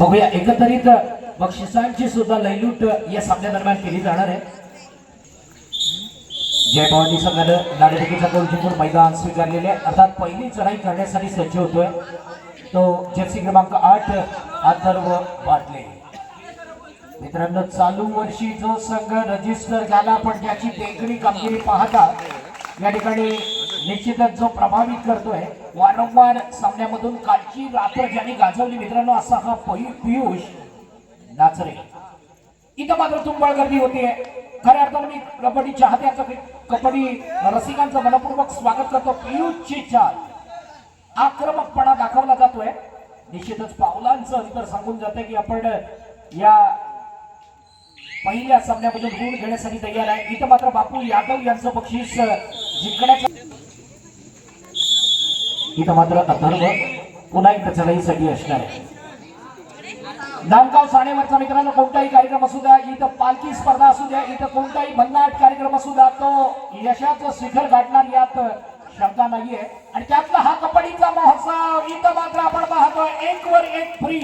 बघूया. एकंदरीत बक्षिसांची सुद्धा लयलूट या सामन्या दरम्यान केली जाणार आहे. जय भवानी संघानं नाणेफेकीचा गोल जिंकून मैदान स्वीकारलेले आहे. अर्थात पहिली चढाई करण्यासाठी सज्ज होतोय. तो जर्सी क्रमांक आठ अथर्व वाटले मित्रांनो चालू वर्षी जो संघ रजिस्टर झाला पण त्याची टेकडी कामगिरी पाहता या ठिकाणी निश्चितच जो प्रभावित करतोय वारंवार सामन्यामधून कालची रात्र ज्यांनी गाजवली मित्रांनो असा हा पयु- पियुष नाचरे. इथं मात्र तुंबळ गर्दी होतीये. खऱ्या अर्थानं मी कबड्डी चाहत्याचं कबड्डी रसिकांचं मनपूर्वक स्वागत करतो. पियुषची चाल. आक्रमकपणा दाखवला जातोय. निश्चितच पावलांचं अंतर सांगून जाते की आपण या पहिल्या सामन्यामधून गुण घेण्यासाठी तयार आहे. इथं मात्र बापू यादव यांचं बक्षीस जिंकण्याचं इथं मात्र अथर्व पुन्हा एकदा चढाईसाठी असणार आहे. नामगाव साणेवरचा मित्रांनो कोणताही कार्यक्रम असू द्या इथं पालखी स्पर्धा असू द्या इथं कोणताही भन्नाट कार्यक्रम असू द्या तो यशाचं शिखर गाठणार यात शंका नाहीये. आणि त्यातला हा कबड्डीचा महोत्सव इथं मात्र आपण पाहतो एक वर एक फ्री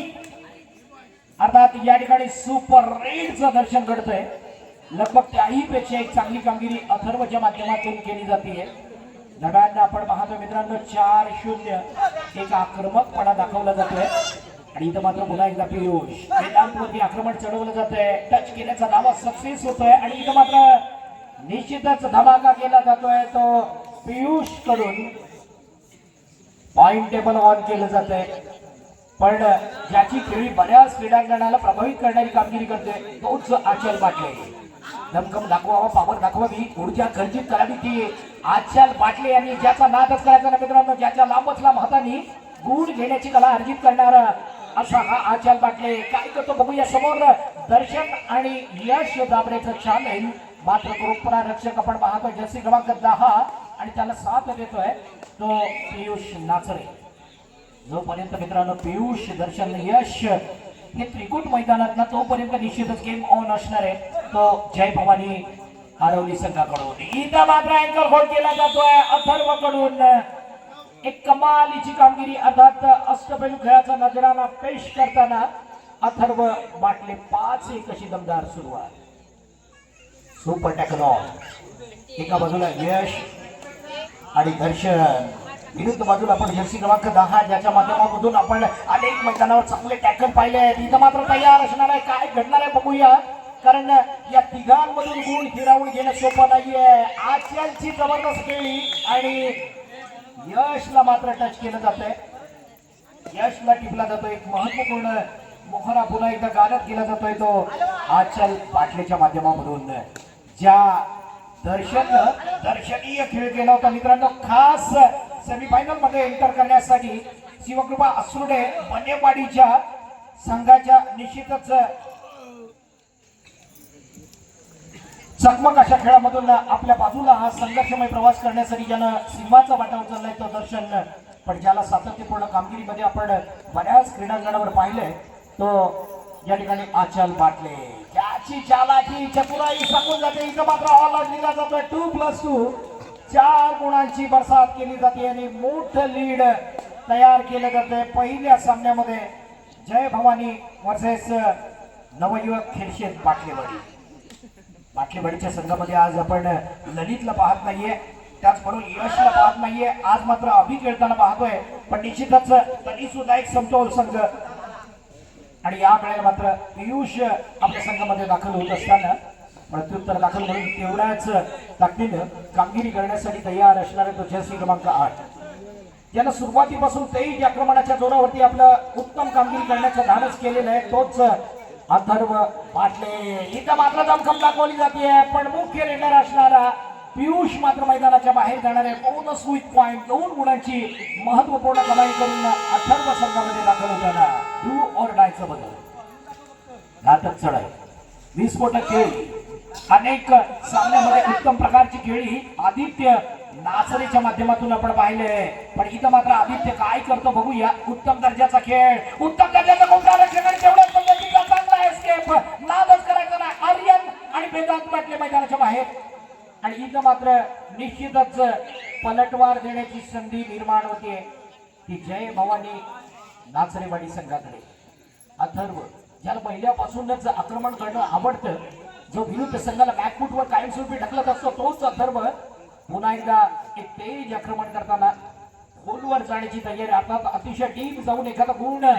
अर्थात या ठिकाणी सुपर रेडचं दर्शन घडतंय. लगभग त्याही पेक्षा एक चांगली कामगिरी अथर्वच्या माध्यमातून केली जाते दरम्यान आपण पाहतो मित्रांनो चार शून्य. एक आक्रमकपणा दाखवला जातोय. आणि इथं मात्र पुन्हा एकदा पियुष. वेदांतवरती आक्रमण चढवलं जातंय. टच केल्याचा दावा सक्सेस होतोय. आणि इथं मात्र निश्चितच धमाका केला जातोय. तो पियुषकडून पॉइंट टेबल ऑन केलं जात आहे पण ज्याची खेळी बऱ्याच क्रीडांगणाला प्रभावित करणारी कामगिरी करते तोच आचल पाटले. दमकम दाखवावा पावर दाखवावी ऊर्जा गर्जित करावी ती. आचल बाटले यांनी ज्याचा नादच करायचा ना मित्रांनो ज्याच्या लांबच लांब हाताने गुण घेण्याची कला अर्जित करणारा असा हा आचल बाटले काय करतो बघूया समोर. दर्शन आणि यश दाबरेचं चॅलेंज मात्र कृपणा रक्षक आपण पाहतोय जर्सी क्रमांक दहा. आणि त्याला साथ देतोय तो पियुष नाचरे. जोपर्यंत मित्रांनो पियुष दर्शन यश हे त्रिकूट मैदानात ना तोपर्यंत निश्चितच गेम ऑन असणार आहे. तो जय भवानी. हरवली संघाकडून. इथं मात्र अँकल होल्ड केला जातोय अथर्वकडून एक कमालीची कामगिरी अर्थात अष्टपैलू खेळाचा नजराना पेश करताना अथर्व बाटले पाच एक अशी दमदार सुरुवात सुपर टेक्नॉल एका बाजूला यश आणि दर्शन. विरुद्ध बाजूला आपण जर्सी क्रमांक दहा ज्याच्या माध्यमामधून आपण अनेक मैदानावर चांगले टॅकल पाहिले आहेत. इथं मात्र तयार असणार आहे. काय घडणार आहे बघूया. कारण या तिघांमधून गुण हिरावून घेणं सोपं नाहीये. आजची जबरदस्त खेळी आणि यशला मात्र टच केलं जातंय. यशला टिपला जातो एक महत्त्वपूर्ण मोहरा पुन्हा एकदा गाण्यात केला जातोय तो आचल पाटलेच्या माध्यमामधून. ज्या दर्शन दर्शनीय खेळ केला होता मित्रांनो खास सेमीफायनलमध्ये एंटर करण्यासाठी शिवकृपा असुर्डे मनेवाडीच्या संघाच्या निश्चितच चकमक अशा खेळामधून आपल्या बाजूला हा संघर्षमय प्रवास करण्यासाठी ज्यानं सिंहाचा वाटा उचललाय तो दर्शन. पण ज्याला सातत्यपूर्ण कामगिरीमध्ये आपण बऱ्याच क्रीडांगणावर पाहिलंय तो या ठिकाणी आचल बाटले. ज्याची चालाकी चतुराई सांगून जाते. इथं मात्र ऑल आउट दिला जातोय. टू प्लस टू चार गुणांची बरसात केली जाते आणि मोठं लीड तयार केलं जाते पहिल्या सामन्यामध्ये. जय भवानी वर्सेस नवयुवक खेडशेत बाटलेवाडी. बाटलेवाडीच्या संघामध्ये आज आपण ललितला पाहत नाहीये. त्याचबरोबर यशला पाहत नाहीये. आज मात्र अभि खेळताना पाहतोय. पण निश्चितच तरी सुद्धा एक समतोल संघ. आणि या वेळेला मात्र पियुष आपल्या संघामध्ये दाखल होत असताना प्रत्युत्तर दाखल म्हणून तेवढ्याच ताकदीनं कामगिरी करण्यासाठी तयार असणारे तो जर्सी क्रमांक आठ. ज्यानं सुरुवातीपासून तेही आक्रमणाच्या जोरावरती आपलं उत्तम कामगिरी करण्याचं धाडस केलेलं आहे तोच अथर्व पाटले. इथं मात्र दमखम दाखवली जाते पण मुख्य रेडर असणारा पियुष मात्र मैदानाच्या बाहेर जाणार आहे बोनस विथ दोन गुणांची महत्त्वपूर्ण कमाई करून अथर्व संघामध्ये दाखल होताना डू ऑर डायचं बदल. घातक चढाई. विस्फोटक खेळ. अनेक सामन्यामध्ये उत्तम प्रकारची खेळी आदित्य नाचरेच्या माध्यमातून आपण पाहिले. पण इथं मात्र आदित्य काय करतो बघूया. उत्तम दर्जाचा खेळ. उत्तम दर्जाचा कोणता? आरक्षण तेवढंच नादच करायचा नाही. आर्यन आणि वेदांत पाटले मैदानाच्या बाहेर. आणि इथं मात्र निश्चितच पलटवार देण्याची संधी निर्माण होते. ती जय भवानी नाचरेवाडी संघाकडे. अथर्व ज्याला पहिल्यापासूनच आक्रमण करणं आवडतं जो विरुद्ध संघाला बॅकफुटवर कायमस्वरूपी ढकलत असतो तोच अथर्व पुन्हा एकदा एक तेज आक्रमण करताना खोलवर जाण्याची तयारी. अर्थात अतिशय डीप जाऊन एखादा पूर्ण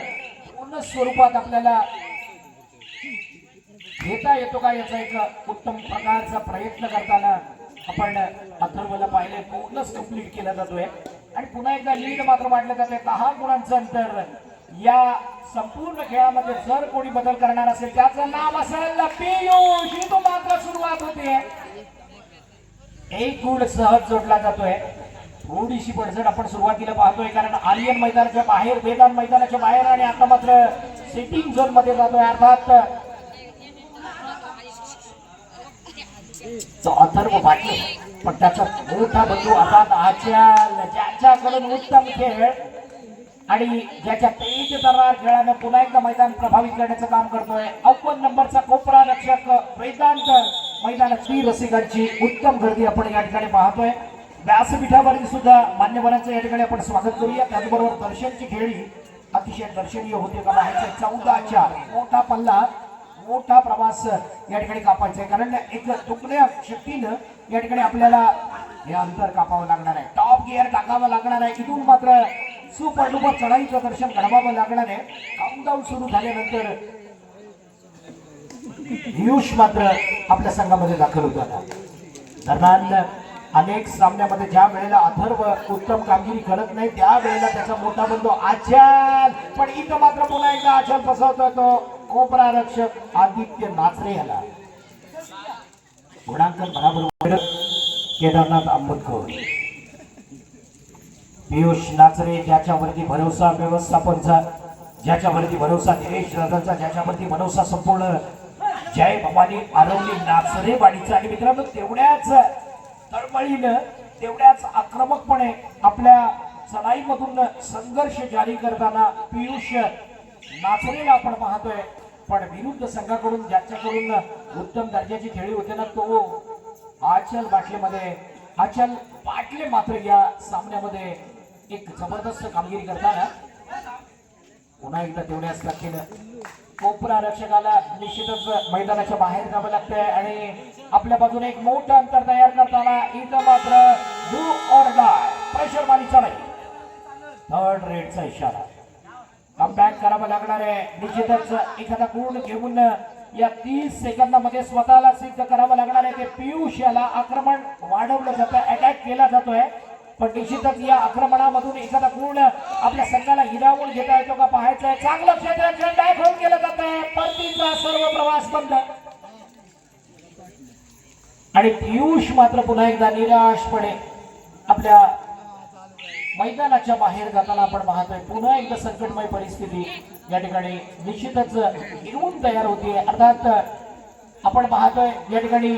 पूर्ण स्वरूपात आपल्याला घेता येतो का याचा एक उत्तम प्रकारचा प्रयत्न करताना आपण अथर्वला पाहिले. पूर्णच कंप्लीट केला जातोय. आणि पुन्हा एकदा लीड मात्र वाढलं जाते दहा गुणांचं अंतर. या संपूर्ण खेळामध्ये जर कोणी बदल करणार असेल त्याचं नाव असेल पियुष. ही तो मात्र सुरुवात होते एक गुण सहज जोडला जातोय. थोडीशी पडझड आपण सुरुवातीला पाहतोय कारण आर्यन मैदानाच्या बाहेर वेदान मैदानाच्या बाहेर आणि आता मात्र सेटिंग झोनमध्ये जातोय अर्थात. अथर्व पाटील पण त्याचा मोठा बंधू अर्थात आचाल ज्याच्याकडून उत्तम खेळ. आणि ज्याच्या तेज दरबार खेळानं पुन्हा एकदा मैदान प्रभावित करण्याचं काम करतोय. अव्वल नंबरचा कोपरा रक्षक वेदांत मैदानात श्री रसिकांची उत्तम गर्दी आपण या ठिकाणी पाहतोय. व्यासपीठावरील सुद्धा मान्यवरांचं या ठिकाणी आपण स्वागत करूया. त्याचबरोबर दर्शनची खेळी अतिशय दर्शनीय होते का बाहेरच्या चौदाच्या मोठा पल्ला मोठा प्रवास या ठिकाणी कापायचा आहे. कारण एक तुकड्या शक्तीनं या ठिकाणी आपल्याला हे अंतर कापावं लागणार आहे. टॉप गिअर टाकावं लागणार आहे. इथून मात्र सुपर डुपर चढाईचं दर्शन घडवावं लागणार आहे. काउंटडाऊन सुरू झाल्यानंतर पियुष मात्र आपल्या संघामध्ये दाखल होतो आता. दरम्यान अनेक सामन्यामध्ये ज्या वेळेला अथर्व उत्तम कामगिरी करत नाही त्या वेळेला त्याचा मोठा बंधू आचार पण इथं मात्र पुन्हा एकदा आचार फसवतोय तो कोपरा रक्षक आदित्य नाचरे याला. गुणांकन बराबर केदारनाथ आंबेडकर. पियुष नाचरे ज्याच्यावरती भरोसा व्यवस्थापनचा ज्याच्यावरती भरोसा दिनेश दादांचा ज्याच्यावरती भरोसा संपूर्ण. जय भवानी आरवली नाचरे वाडीचा आणि मित्रांनो तेवढ्याच तळमळीनं तेवढ्याच आक्रमकपणे आपल्या चढाईमधून संघर्ष जारी करताना पियुष नाचलेला आपण पाहतोय. पण विरुद्ध संघाकडून ज्याच्याकडून उत्तम दर्जाची खेळी होते ना तो आचल बाटलेमध्ये आचल बाटले मात्र या सामन्यामध्ये एक जबरदस्त कामगिरी करताना पुन्हा एकदा तेवढ्याच केलं कोपरा रक्षकाला निश्चितच मैदानाच्या बाहेर जावं लागतंय आणि आपल्या बाजूने एक मोठं अंतर तयार करताना इथं मात्र डू ऑर डाय प्रेशर मारी नाही. थर्ड रेडचा इशारा. कमबॅक करावं लागणार आहे. निश्चितच एखादा गुण घेऊन या तीस सेकंदामध्ये स्वतःला सिद्ध करावं लागणार आहे. ते पियुष याला आक्रमण वाढवलं जातं अटॅक केला जातोय. पण निश्चितच या आक्रमणामधून एखादा पूर्ण आपल्या संघाला हिरावून घेता येतो का पाहायचंय. आहे चांगलं क्षेत्र बॅक होऊन गेलं जात. आहे परतीचा सर्व प्रवास बंद. आणि पियुष मात्र पुन्हा एकदा निराशपणे आपल्या मैदानाच्या बाहेर जाताना आपण पाहतोय. पुन्हा एकदा संकटमय परिस्थिती या ठिकाणी निश्चितच येऊन तयार होती अर्थात आपण पाहतोय या ठिकाणी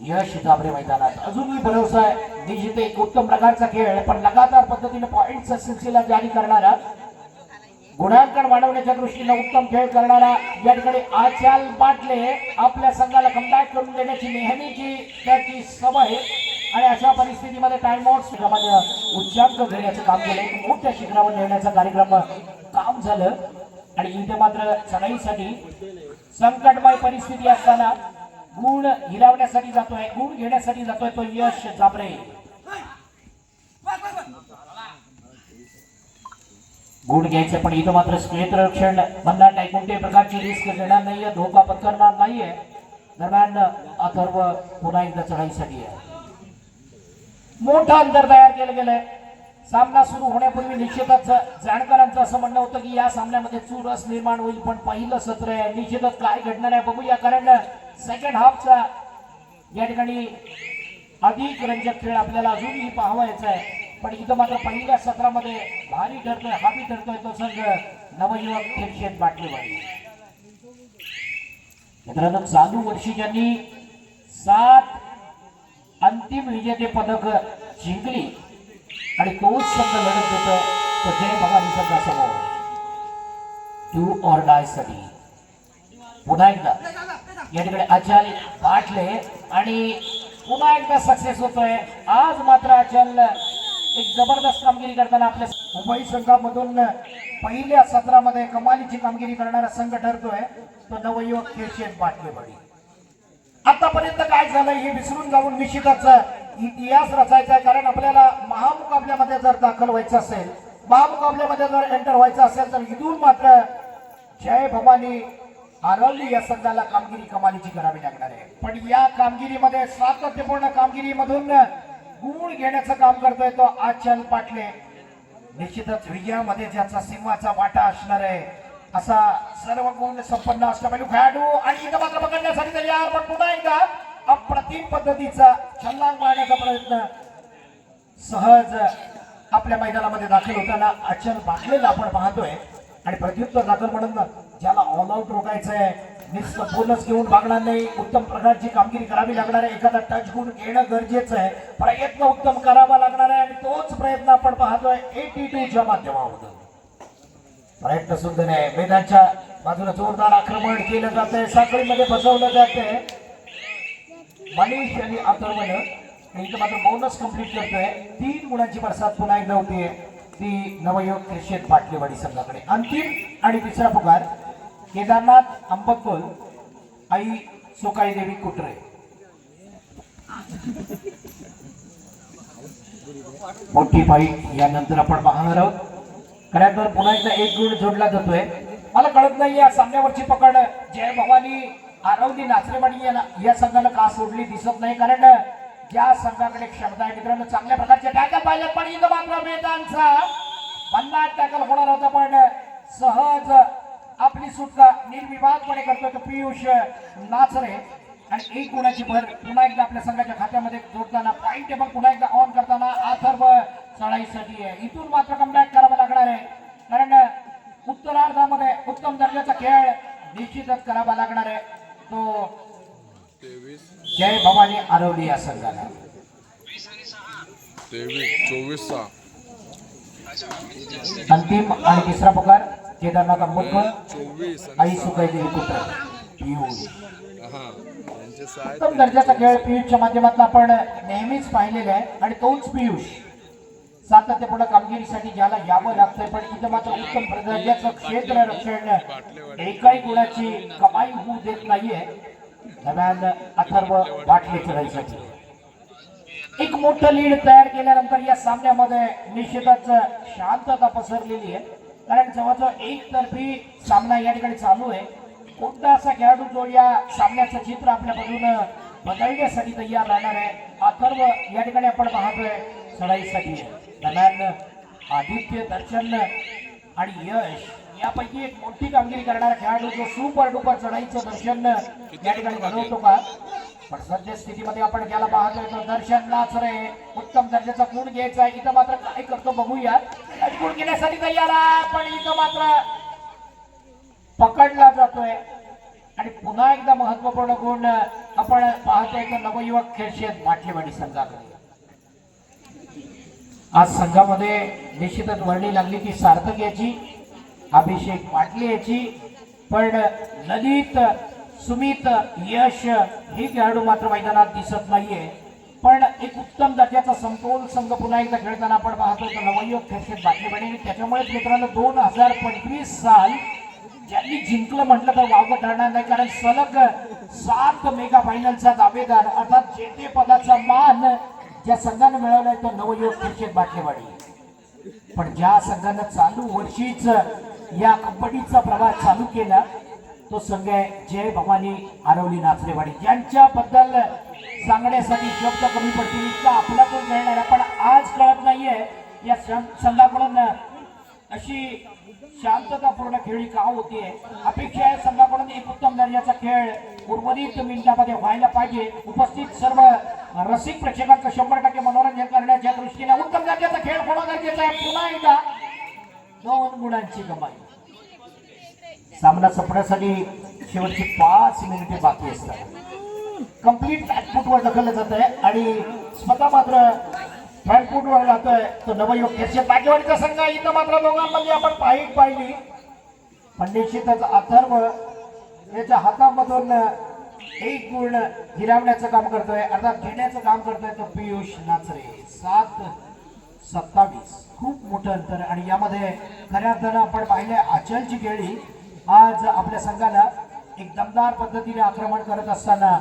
यश दाबरे मैदानात. अजूनही भरोसा आहे. निश्चित एक उत्तम प्रकारचा खेळ पण लगातार पद्धतीने पॉईंटचा सिलसिला जारी करणारा गुणांकन वाढवण्याच्या दृष्टीने उत्तम खेळ करणारा या ठिकाणी आचाल बाटले आपल्या संघाला कमबॅक करून देण्याची नेहमीची त्याची सवय आणि अशा परिस्थितीमध्ये टाइम आउट उच्चांक घेण्याचं काम केलं. एक मोठ्या शिखरावर नेण्याचा कार्यक्रम काम झालं. आणि इथे मात्र चढाईसाठी संकटमय परिस्थिती असताना गुण हिलावण्यासाठी जातोय गुण घेण्यासाठी जातोय तो यश जाबरे गुण घ्यायचे पण इथं मात्र क्षेत्ररक्षण म्हणणार नाही. कोणत्याही प्रकारची रिस्क घेणार नाहीये धोका पत्करणार नाहीये. दरम्यान अथर्व पुन्हा एकदा चढाईसाठी आहे. मोठं अंतर तयार केलं गेलंय. सामना सुरू होण्यापूर्वी निश्चितच जाणकारांचं असं म्हणणं होतं की या सामन्यामध्ये चुरस निर्माण होईल पण पहिलं सत्र आहे. निश्चितच काय घडणार आहे बघूया कारण सेकंड हाफचा या ठिकाणी अधिक रंजक खेळ आपल्याला अजूनही पाहावायचा आहे. पण इथं मात्र पहिल्या सत्रामध्ये भारी ठरतोय हावी ठरतोय तो संघ. नवयुवक खेळशेत बाटलेवाडी मित्रांनो चालू वर्षी ज्यांनी सात अंतिम विजेते पदक जिंकली आणि तोच संघ लढत देतोय तो जय भवानी संघासमोर. टू ऑर डायसाठी. पुन्हा एकदा. या ठिकाणी अचल वाटले आणि पुन्हा एकदा सक्सेस होतोय. आज मात्र अचल. एक जबरदस्त कामगिरी करताना आपल्या मुंबई संघामधून पहिल्या सत्रामध्ये कमालीची कामगिरी करणारा संघ ठरतोय. तो नवयुवक केशव बाटलेवाडी आतापर्यंत काय झालं हे विसरून जाऊन निश्चितच इतिहास रचायचा आहे. कारण आपल्याला महामुकाबल्यामध्ये जर दाखल व्हायचं असेल महामुकाबल्यामध्ये जर एंटर व्हायचं असेल तर इथून मात्र जय भवानी आरवली या संघाला कामगिरी कमालीची करावी लागणार आहे. पण या कामगिरीमध्ये सातत्यपूर्ण कामगिरीमधून गुण घेण्याचं काम करतोय तो आचल पाटले. निश्चितच विजयामध्ये ज्याचा सिंहाचा वाटा असणार आहे असा सर्व गुण संपन्न पाहिजे खेळाडू आणि इथं मात्र पकडण्यासाठी तयार पण पुन्हा एकदा अप्रतिम पद्धतीचा छल्लांग मारण्याचा प्रयत्न सहज आपल्या मैदानामध्ये दाखल होताना अचल बाटलेला आपण पाहतोय. आणि प्रत्युत्तर दाखल म्हणून ज्याला ऑल आउट रोखायचं आहे नुसतं बोनस घेऊन मागणार नाही. उत्तम प्रकारची कामगिरी करावी लागणार आहे. एखादा टच गुण घेणं गरजेचं आहे. प्रयत्न उत्तम करावा लागणार आहे आणि तोच प्रयत्न आपण पाहतोय एटी टूच्या माध्यमामधून प्रयत्न सुंदर आहे मैदानच्या बाजूला जोरदार आक्रमण केलं जात आहे. साखळीमध्ये बसवलं जात आहे. मनीष आणि अथर्वन इथं मात्र बोनस कंप्लीट करतोय. तीन गुणांची बरसात पुन्हा एकदा होतीये. ती नवयुवक क्रिशेत पाटलेवाडी संघाकडे. अंतिम आणि तिसरा पुकार केदारनाथ अंबकोल आई सोकाई देवी कुटरे मोठी फाईट यानंतर आपण पाहणार आहोत. खऱ्या तर पुन्हा एकदा एक गुण जोडला जातोय. मला कळत नाही या सामन्यावरची पकड. जय भवानी आरवली नाचरेवाडी या संघाला का सोडली दिसत नाही? कारण ज्या संघाकडे क्षमता आहे मित्रांनो चांगल्या प्रकारचे टॅकल पाहिल्या पण इथं मात्र मेहतांचा पन्नास टॅकल होणार होता पण सहज आपली सुटका निर्विवादपणे करतो तो पियुष नाचरे आणि एक गुणाची भर पुन्हा एकदा आपल्या संघाच्या खात्यामध्ये जोडताना पॉईंट टेबल पुन्हा एकदा ऑन करताना अथर्व चढाईसाठी आहे. इथून मात्र कमबॅक करावं लागणार आहे. कारण उत्तरार्धामध्ये उत्तम दर्जाचा खेळ निश्चितच करावा लागणार आहे. तो जय भवानी आरवली या संघाला. तेवीस चोवीस सहा. अंतिम आणि तिसरा पुकार. केदारनाथ चोवीस आई सुकाई देवी पुत्र हा उत्तम दर्जाचा खेळ पियुषच्या माध्यमातून आपण नेहमीच पाहिलेला आहे. आणि तोच पियुष सातत्यपूर्ण कामगिरीसाठी ज्याला यावं लागतंय पण इथं मात्र उत्तम दर्जाचं क्षेत्र रक्षण एकाही गुणाची कमाई होऊ देत नाहीये. दरम्यान अथर्व बाटले चढाईसाठी एक मोठं लीड तयार केल्यानंतर या सामन्यामध्ये निश्चितच शांतता पसरलेली आहे. कारण जवळजवळ एक तर्फी सामना या ठिकाणी चालू आहे. कोणता असा खेळाडू जो या सामन्याचं चित्र आपल्या बाजूनं बदलण्यासाठी तयार राहणार आहे अथर्व या ठिकाणी आपण पाहतोय चढाईसाठी दरम्यान आदित्य दर्शन आणि यश यापैकी एक मोठी कामगिरी करणारा खेळाडू जो सुपर डुपर चढाईचं दर्शन या ठिकाणी घडवतो का? पण सध्या स्थितीमध्ये आपण ज्याला पाहतोय तो दर्शन नाच रे उत्तम दर्जाचा गुण घ्यायचा आहे. इथं मात्र काय करतो बघूया गुण घेण्यासाठी तयार आहे. पण इथं मात्र पकडला जातोय. आणि पुन्हा एकदा महत्त्वपूर्ण गुण आपण पाहतोय तो नवयुवक खेळशेत माठेवाडी संघाकडे. आज संघामध्ये निश्चितच वर्णी लागली ती सार्थक याची अभिषेक पाटले याची पण ललित सुमित यश हे खेळाडू मात्र मैदानात दिसत नाहीये. पण एक उत्तम दर्जाचा समतोल संघ पुन्हा एकदा खेळताना आपण पाहतो तर नवयुवक खेळशेत बाटलीवाडी आणि त्याच्यामुळेच मित्रांनो दोन हजार पंचवीस साल ज्यांनी जिंकलं म्हटलं तर वावगं ठरणार नाही कारण सलग सात मेगा फायनलचा दावेदार अर्थात जेते पदाचा मान ज्या संघानं मिळवलाय तो नवयुवक क्रिकेट बाटलेवाडी पण ज्या संघानं चालू वर्षीच या कबड्डीचा प्रवास चालू केला तो संघ आहे. जय भवानी आरवली नाचरेवाडी. यांच्याबद्दल सांगण्यासाठी शब्द कमी पडतील इतका आपला कोण खेळणार आहे. पण आज कळत नाहीये या संघाकडून अशी शांततापूर्ण खेळी का होतीये? अपेक्षा आहे संघाकडून एक उत्तम दर्जाचा खेळ उर्वरित मिनिटामध्ये व्हायला पाहिजे. उपस्थित सर्व रसिक प्रेक्षकांचं शंभर टक्के मनोरंजन करण्याच्या दृष्टीने उत्तम दर्जाचा खेळ होणं गरजेचं आहे. पुन्हा एकदा दोन गुणांची कमाई. सामना संपण्यासाठी शेवटची पाच मिनिटे बाकी असतात. कंप्लीट बॅकफूटवर ढकललं जात आहे आणि स्वतः मात्र फ्रंटफूटवर जातोय तो नवयुवक खेळशे बागेवाडीचा संघ आहे. इथं मात्र दोघांमध्ये आपण पाहिट पाहिली. पण निश्चितच अथर्व याच्या हातामधून एक गुण हिरावण्याचं काम करतोय. अर्थात घेण्याचं काम करतोय तो पियुष नाचरे. सात सत्तावीस. खूप मोठं अंतर आणि यामध्ये खऱ्या अर्थानं आपण पाहिले अचलची खेळी. आज आपल्या संघाला एक दमदार पद्धतीने आक्रमण करत असताना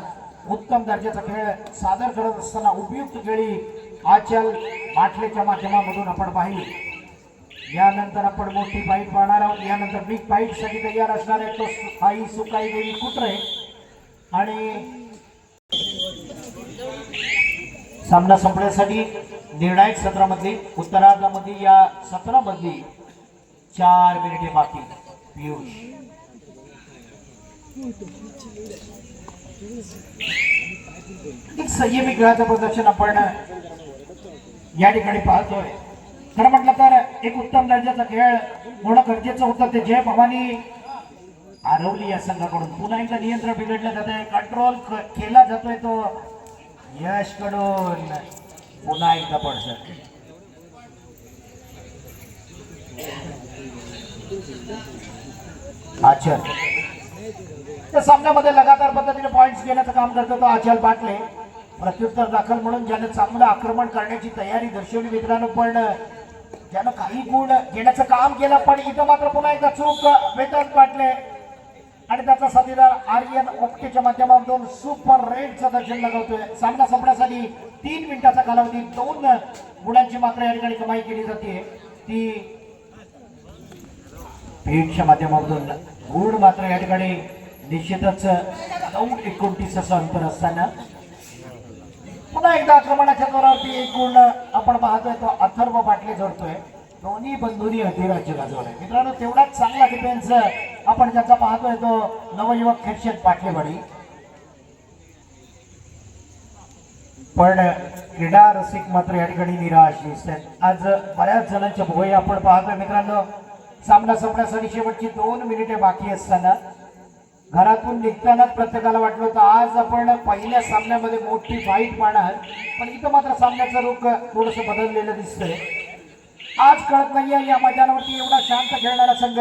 उत्तम दर्जाचा खेळ सादर करत असताना उपयुक्त खेळी आचल बाटलेच्या माध्यमामधून आपण पाहिली. यानंतर आपण मोठी फाईट पाहणार आहोत. यानंतर बिग फाईटसाठी तयार असणार आहे तो सु- आई सुकाई देवी कुत्रे. आणि सामना संपण्यासाठी निर्णायक सत्रामधली उत्तरार्धामध्ये या सत्रामधली चार मिनिटे बाकी. संयमी खेळाचं प्रदर्शन आपण या ठिकाणी पाहतोय. खरं म्हटलं तर एक उत्तम दर्जाचा खेळ होणं गरजेचं होतं. ते जय भवानी आरवली या संघाकडून. पुन्हा एकदा नियंत्रण बिघडलं जाते. कंट्रोल केला जातोय तो यशकडून पुन्हा एकदा पडत आचल. त्या सामन्यामध्ये लगातार पद्धतीने पॉईंट्स घेण्याचं काम करतो तो आचल पाटले. प्रत्युत्तर दाखल म्हणून ज्याने चांगलं आक्रमण करण्याची तयारी दर्शवली मित्रांनो पण ज्यानं काही गुण घेण्याचं काम केलं पण इथं मात्र पुन्हा एकदा चूक वेतन पाटले. आणि त्याचा साथीदार आर्यन ओक्टेच्या माध्यमातून सुपर रेडचं दर्शन लगावतोय. सामना संपण्यासाठी तीन मिनिटाचा कालावधी दोन गुणांची मात्र या ठिकाणी कमाई केली जाते. ती पेटच्या माध्यमातून गुण मात्र या ठिकाणी निश्चितच नऊ एकोणतीस असं अंतर असताना पुन्हा एकदा आक्रमणाच्या जोरावरती एक गुण आपण पाहतोय तो अथर्व बाटले जोडतोय. दोन्ही बंधुनी अधिराज्य गाजवलंय. मित्रांनो तेवढाच चांगला डिफेन्स आपण ज्याचा पाहतोय तो नवयुवक खेळशेत पाटलेवाडी. पण क्रीडा रसिक मात्र या ठिकाणी निराश दिसतात आज बऱ्याच जणांच्या भोय आपण पाहतोय मित्रांनो. सामना संपण्यासाठी शेवटची दोन मिनिटे बाकी असताना घरातून निघतानाच प्रत्येकाला वाटलं होतं आज आपण पहिल्या सामन्यामध्ये मोठी फाईट पाहणार. पण इथं मात्र सामन्याचं रुख थोडस बदललेलं दिसतंय. आज कळत नाहीये या मैदानावरती एवढा शांत खेळणारा संघ.